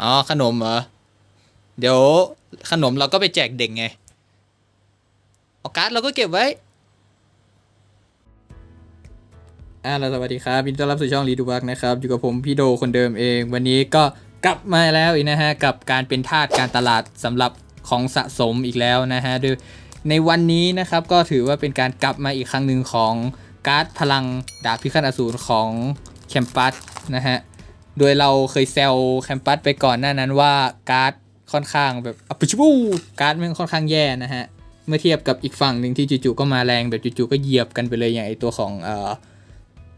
อ๋อขนมเหรอ เดี๋ยวขนมเราก็ไปแจกเด็กไงเอาการ์ดเราก็เก็บไว้ อ่าเราสวัสดีครับยินดีต้อนรับสู่ช่องรีดูบักนะครับอยู่กับผมพี่โดคนเดิมเอง วันนี้ก็กลับมาแล้วอีกนะฮะกับการเป็นทาสการตลาดสำหรับของสะสมอีกแล้วนะฮะดยในวันนี้นะครับก็ถือว่าเป็นการกลับมาอีกครั้งหนึ่งของการ์ดพลังดาบพิฆาตอสูรของแคมปัสนะฮะ โดยเราเคยแซวแคมปัสไปก่อนหน้านั้นว่าการ์ดค่อนข้างแบบอัปชิบูการ์ดมันค่อนข้างแย่นะฮะ เมื่อเทียบกับอีกฝั่งหนึ่งที่จู่ๆก็มาแรงแบบจู่ๆก็เหยียบกันไปเลยอย่างไอตัวของเอ่อ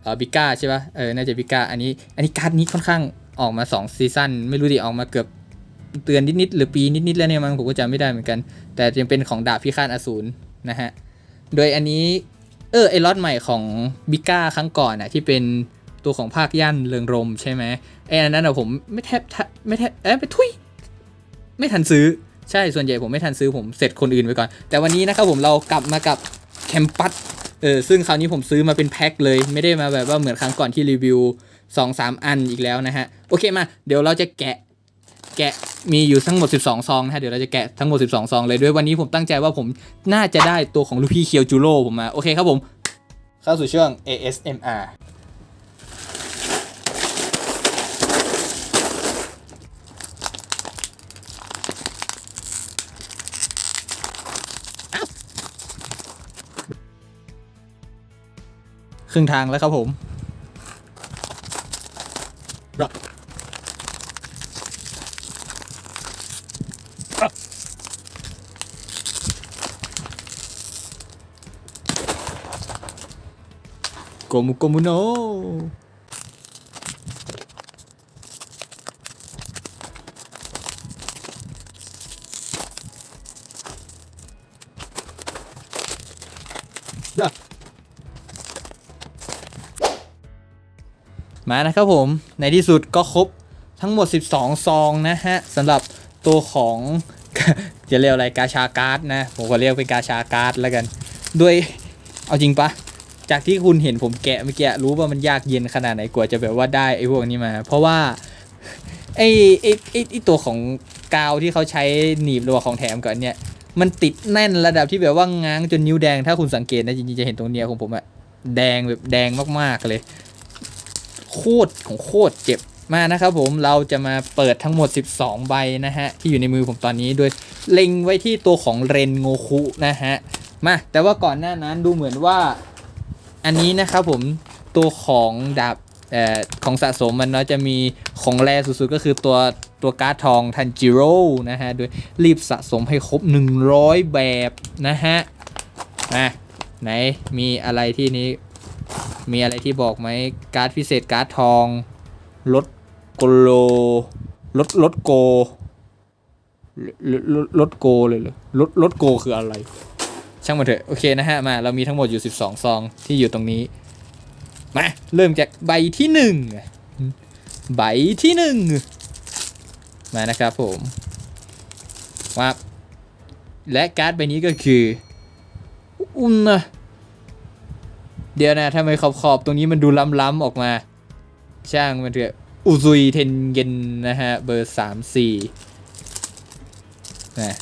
เอ่อบิก้าใช่ปะเออน่าจะบิก้าอันนี้ อันนี้การ์ดนี้ค่อนข้างออกมา2ซีซั่นไม่รู้ดิออกมาเกือบเตือนนิดๆหรือปีนิดๆแล้วเนี่ยมั้งผมก็จำไม่ได้เหมือนกัน แต่ยังเป็นของดาบพิฆาตอสูรนะฮะโดยอันนี้เออไอล็อตใหม่ของบิก้าครั้งก่อนอะที่เป็น ตัวของภาคย่านเริงรมใช่ไหมไออันนั้นอะผมไม่แทบไม่แทบเอ้ยไปทุยไม่ทันซื้อใช่ส่วนใหญ่ผมไม่ทันซื้อผมเสร็จคนอื่นไปก่อน แต่วันนี้นะครับผมเรากลับมากับแคมปัสเออซึ่งคราวนี้ผมซื้อมาเป็นแพ็คเลย ไม่ได้มาแบบว่าเหมือนครั้งก่อนที่รีวิว2-3 อันอีกแล้วนะฮะโอเคมาเดี๋ยวเราจะแกะแกะมีอยู่ทั้งหมด 12 ซองนะฮะเดี๋ยวเราจะแกะทั้งหมด 12 ซองเลยด้วยวันนี้ผมตั้งใจว่าผมน่าจะได้ตัวของลูกพี่เคียวจูโร่ผมมา โอเคครับผม เข้าสู่ช่วง ASMR ครึ่งทางแล้วครับผมโกมุโกมุโน มานะครับผม ในที่สุดก็ครบทั้งหมด 12 ซองนะฮะสำหรับตัวของจะเรียกอะไรกาชาการ์ดนะ ผมก็เรียกเป็นกาชาการ์ดแล้วกัน ด้วยเอาจริงปะจากที่คุณเห็นผมแกะเมื่อกี้รู้ว่ามันยากเย็นขนาดไหนกว่าจะแบบว่าได้ไอ้พวกนี้มา เพราะว่าไอ้ไอ้ไอ้ไอ้ตัวของกาวที่เขาใช้หนีบรัวของแถมกับอันเนี้ยมันติดแน่นระดับที่แบบว่าง้างจนนิ้วแดงถ้าคุณสังเกตนะจริงๆจะเห็นตรงเนี้ยของผมอะแดงแบบแดงมากๆเลย โคตรของโคตรเจ็บมากนะครับผมเราจะมาเปิดทั้งหมด 12 ใบนะฮะ ที่อยู่ในมือผมตอนนี้โดยเล็งไว้ที่ตัวของเรนโงคุนะฮะ มาแต่ว่าก่อนหน้านั้นดูเหมือนว่า อันนี้นะครับผมตัวของดาบเอ่อของสะสมมันเนาะจะมีของแรสุดๆ ก็คือตัวตัวการ์ดทองทันจิโร่นะฮะ โดยรีบสะสมให้ครบ 100 แบบนะฮะมาไหนมีอะไรที่นี้ มีอะไรที่บอกไหมการ์ดพิเศษการ์ดทองลดโกโลลดลดโกลดลดลดโกเลยเหรอลดลดโกคืออะไร ช่างมันเถอะ โอเคนะฮะ มาเรามีทั้งหมดอยู่ 12 ซองที่อยู่ตรงนี้ มา เริ่มจากใบที่หนึ่งใบที่หนึ่งมานะครับผมว่าและการ์ดใบนี้ก็คือ อุ้มนะ เดี๋ยวนะทำไมขอบขอบๆตรงนี้มันดูล้ำๆออกมา ช่างมันเถอะอุซุยเทนเย็นนะฮะ เบอร์สามสี่นะ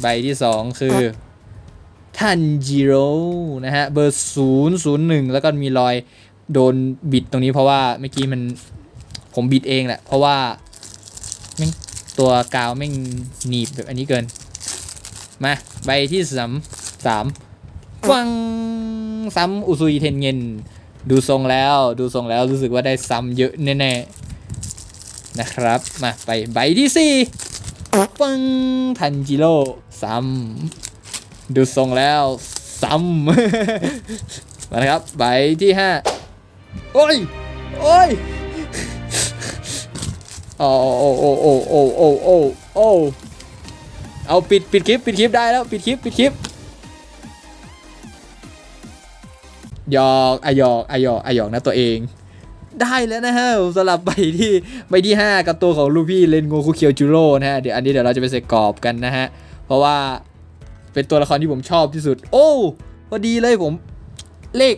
ใบที่สองคือทันจิโร่นะฮะ เบอร์ศูนย์ศูนย์หนึ่งแล้วก็มีรอยโดนบิดตรงนี้เพราะว่าเมื่อกี้มันผมบิดเองแหละ เพราะว่าแม่งตัวกาวแม่งหนีบแบบอันนี้เกิน มา ใบที่สามสามฟัง ซ้ำอุซุยเทนเงินดูทรงแล้วดูทรงแล้วรู้สึกว่าได้ซ้ำเยอะแน่ๆนะครับ มาไปใบที่สี่ปังทันจิโร่ซ้ำดูทรงแล้วซ้ำมาครับใบที่ห้าโอ้ยโอ้ยโอ้โอ้โอ้โอ้โอ้โอ้โอ้เอาปิดปิดคลิปปิดคลิปได้แล้วปิดคลิปปิดคลิป ยอกอยอกอยอกอยอกนะตัวเอง ได้แล้วนะฮะสำหรับใบที่ใบที่ 5 กับตัวของลูกพี่เลนโงคุเคียวจูโร่นะฮะเดี๋ยวอันนี้เดี๋ยวเราจะไปใส่กรอบกันนะฮะ เพราะว่าเป็นตัวละครที่ผมชอบที่สุด โอ้พอดีเลยผมเลข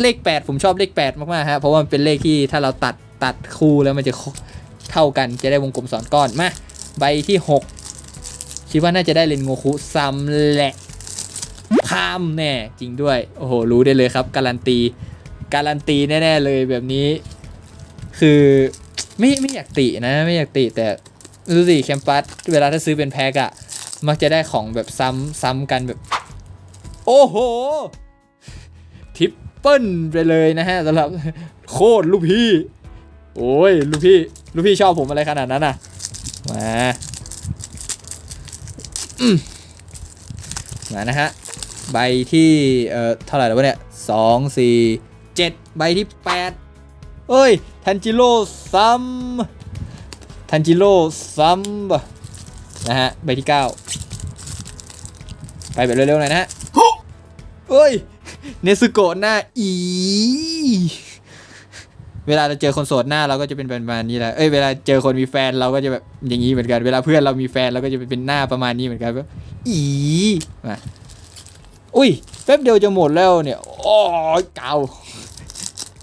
เลข 8 ผมชอบเลข 8 มากๆฮะเพราะว่ามันเป็นเลขที่ถ้าเราตัดตัดคู่แล้วมันจะเท่ากันจะได้วงกลมสองก้อนมาใบที่ 6 คิดว่าน่าจะได้เลนโงคุซ้ำแหละ พามแน่จริงด้วย โอ้โห รู้ได้เลยครับ การันตี การันตีแน่ ๆ เลยแบบนี้ คือไม่ไม่อยากตินะ ไม่อยากติแต่ดูสิแคมปัสเวลาถ้าซื้อเป็นแพ็กอะมักจะได้ของแบบซ้ำซ้ำกันแบบ โอ้โหทริปเปิลไปเลยนะฮะสำหรับโคตรลูกพี่ โอ้ยลูกพี่ลูกพี่ชอบผมอะไรขนาดนั้นอะมาอืมมานะฮะ ใบที่เอ่อเท่าไหร่แล้ววะเนี่ยสองสี่เจ็ดใบที่แปดเอ้ยทันจิโร่ซัมทันจิโร่ซัมนะฮะใบที่เก้าไปแบบเร็วๆหน่อยนะฮะเอ้ยเนซึโกะหน้าอีเวลาเราเจอคนโสดหน้าเราก็จะเป็นประมาณนี้แหละ เอ้ยเวลาเจอคนมีแฟนเราก็จะแบบอย่างนี้เหมือนกัน เวลาเพื่อนเรามีแฟนเราก็จะเป็นหน้าประมาณนี้เหมือนกันแบบอีมา อุ้ยแป๊บเดียวจะหมดแล้วเนี่ยโอ้ยเก่า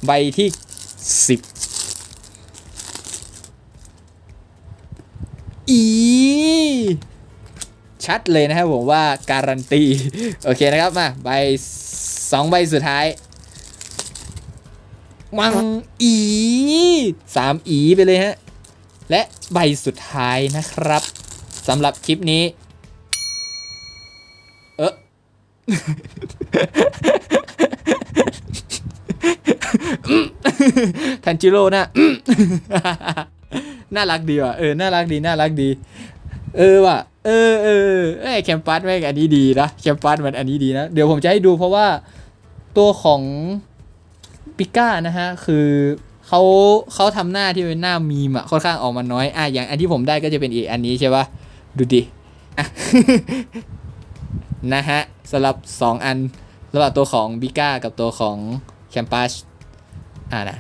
ใบที่สิบอีชัดเลยนะครับผมว่าการันตี โอเคนะครับมาใบสองใบสุดท้ายมังอีสามอีไปเลยฮะ และใบสุดท้ายนะครับสำหรับคลิปนี้ เออ ทันจิโร่นะน่ารักดีว่ะเออน่ารักดีน่ารักดี เออว่ะเออเออเอแคมปัสแม่งอันนี้ดีนะแคมปัสมันอันนี้ดีนะ เดี๋ยวผมจะให้ดูเพราะว่าตัวของปิก้านะฮะ คือเขาเขาทำหน้าที่เป็นหน้ามีมอะค่อนข้างออกมาน้อยอะอย่างอันที่ผมได้ก็จะเป็นอีกอันนี้ใช่ปะดูดิ นะฮะสำหรับ 2 อันระหว่างตัวของบิก้ากับตัวของแคมปัสอ่านะ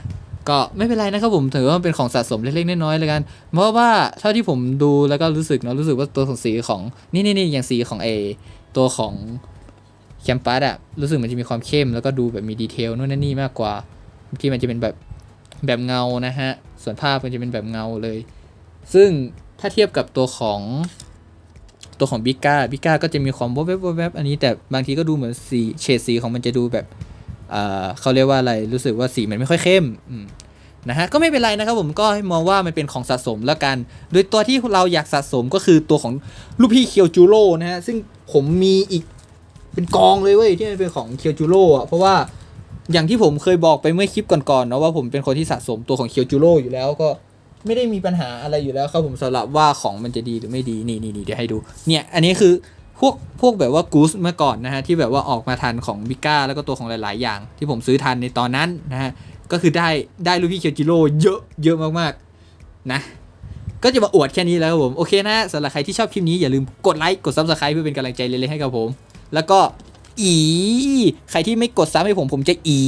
ก็ไม่เป็นไรนะครับผมถือว่ามันเป็นของสะสมเล็กๆน้อยๆเลยกัน เพราะว่าเท่าที่ผมดูแล้วก็รู้สึกเนาะรู้สึกว่าตัวของสีของนี่นี่นี่อย่างสีของเอตัวของแคมปัสอะรู้สึกมันจะมีความเข้ม แล้วก็ดูแบบมีดีเทลนู่นนั่นนี่มากกว่าที่มันจะเป็นแบบแบบเงานะฮะส่วนภาพมันจะเป็นแบบเงาเลย ซึ่งถ้าเทียบกับตัวของ ตัวของบิก้าบิก้าก็จะมีความวบแวบวบแวบอันนี้แต่บางทีก็ดูเหมือนสีเฉดสีของมันจะดูแบบเอ่อเขาเรียกว่าอะไรรู้สึกว่าสีมันไม่ค่อยเข้มนะฮะก็ไม่เป็นไรนะครับผมก็มองว่ามันเป็นของสะสมแล้วกัน โดยตัวที่เราอยากสะสมก็คือตัวของลูกพี่เคียวจูโร่นะฮะซึ่งผมมีอีกเป็นกองเลยเว้ยที่มันเป็นของเคียวจูโร่อะเพราะว่าอย่างที่ผมเคยบอกไปเมื่อคลิปก่อนๆเนาะว่าผมเป็นคนที่สะสมตัวของเคียวจูโร่อยู่แล้วก็ ไม่ได้มีปัญหาอะไรอยู่แล้วครับผมสำหรับว่าของมันจะดีหรือไม่ดีนี่นี่นี่เดี๋ยวให้ดูเนี่ยอันนี้คือพวกพวกแบบว่ากูสเมื่อก่อนนะฮะที่แบบว่าออกมาทันของบิก้าแล้วก็ตัวของหลาย ๆ อย่าง ที่ผมซื้อทันในตอนนั้นนะฮะก็คือได้ได้ลูกพี่เคียวจิโร่เยอะเยอะมากๆนะก็จะมาอวดแค่นี้แล้วครับผมโอเคนะสำหรับใครที่ชอบคลิปนี้อย่าลืมกดไลค์กดซับสไคร b ์เพื่อเป็นกำลังใจเล็กๆให้กับผม แล้วก็อีใครที่ไม่กดซับให้ผมผมจะอี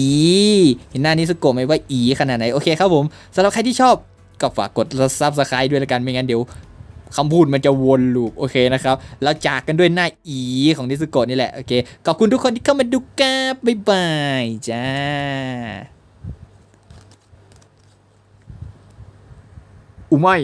เห็นหน้านี้สะกดไหมว่าอีขนาดไหนโอเคครับผมสำหรับใครที่ชอบ ก็ฝากกดซับสไคร b ์ด้วยละกันไม่งั้นเดี๋ยวคำพูดมันจะวนลูปโอเคนะครับ แล้วจากกันด้วยหน้าอีของนิสโกะนี่แหละ โอเค ขอบคุณทุกคนที่เข้ามาดูกับบ๊ายบาย จ้าอุไม่